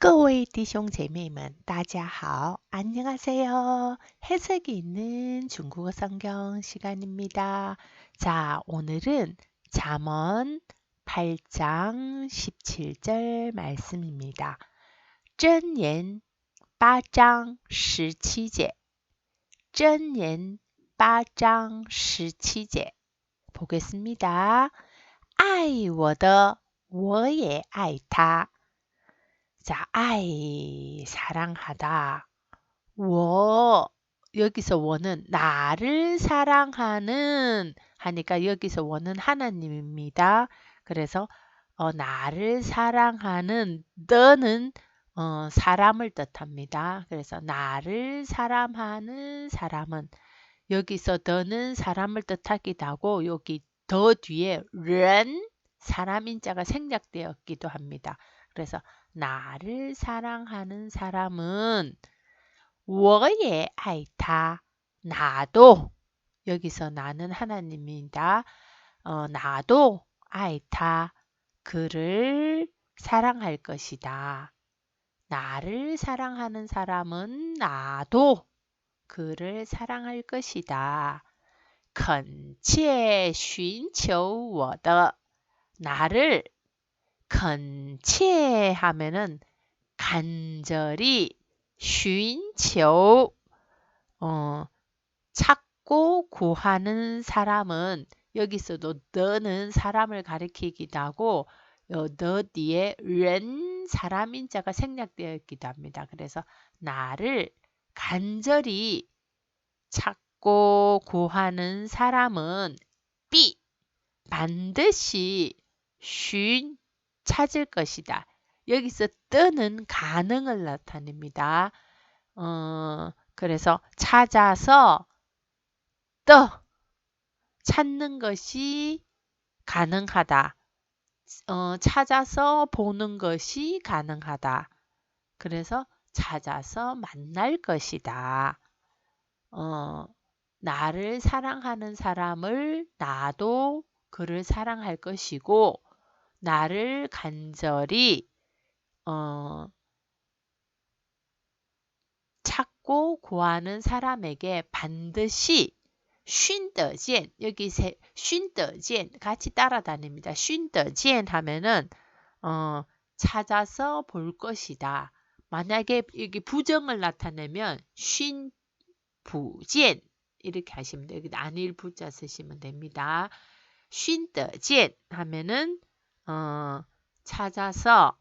各位弟兄姐妹们，大家好， 안녕하세요. 해석이 있는 중국어 성경 시간입니다. 자, 오늘은 잠언 8장 17절 말씀입니다. 箴言 8장 17제 箴言 8장 17제 보겠습니다. 爱我的我也爱他 자, 아이, 사랑하다. 워, 여기서 원은 나를 사랑하는 하니까 여기서 원은 하나님입니다. 그래서 어, 나를 사랑하는 너는 어, 사람을 뜻합니다. 그래서 나를 사랑하는 사람은 여기서 더는 사람을 뜻하기도 하고 여기 더 뒤에 ren 사람인 자가 생략되었기도 합니다. 그래서 나를 사랑하는 사람은 我也爱他 나도 여기서 나는 하나님입니다. 어, 나도 아이타 그를 사랑할 것이다. 나를 사랑하는 사람은 나도 그를 사랑할 것이다. 恳切寻求我的 나를 恳切 하면은 간절히 寻求 어, 찾고 구하는 사람은 여기서도 너는 사람을 가리키기도 하고 어, 너 뒤에 ren 사람인자가 생략되어 있기도 합니다. 그래서 나를 간절히 찾고 구하는 사람은 B 반드시 쉰 찾을 것이다. 여기서 뜨는 가능을 나타냅니다. 어, 그래서 찾아서 떠 찾는 것이 가능하다. 어, 찾아서 보는 것이 가능하다. 그래서 찾아서 만날 것이다. 어, 나를 사랑하는 사람을 나도 그를 사랑할 것이고 나를 간절히 어, 찾고 구하는 사람에게 반드시 쉰더젠 여기 쉰더젠 같이 따라다닙니다. 쉰더젠 하면은 어, 찾아서 볼 것이다. 만약에 여기 부정을 나타내면 쉰 부젠 이렇게 하시면 돼요. 여기 안일 부자 쓰시면 됩니다. 쉰더젠 하면은 어, 찾아서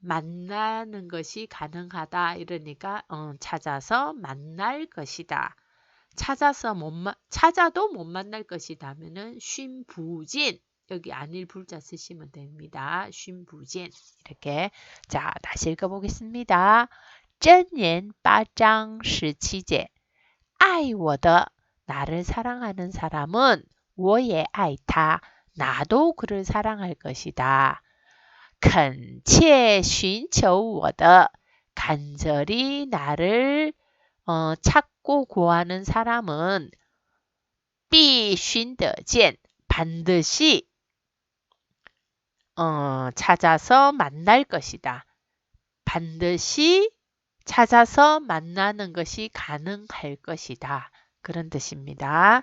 만나는 것이 가능하다 이러니까 어, 찾아서 만날 것이다. 찾아서 못 마, 찾아도 못 만날 것이다 하면은 쉰부진 여기 안일 불자 쓰시면 됩니다. 쉰부진 이렇게 자 다시 읽어보겠습니다. 箴言八章 17제 爱我的 나를 사랑하는 사람은 我也爱他 나도 그를 사랑할 것이다. 恳切寻求我的 간절히 나를 어, 찾고 구하는 사람은 必寻得见 반드시 어, 찾아서 만날 것이다. 반드시 찾아서 만나는 것이 가능할 것이다. 그런 뜻입니다.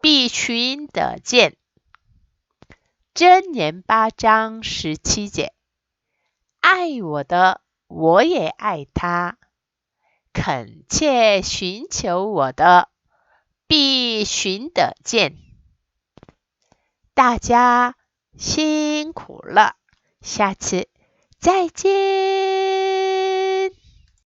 必寻得见。箴言八章十七节，爱我的，我也爱他；恳切寻求我的，必寻得见。大家辛苦了，下次再见。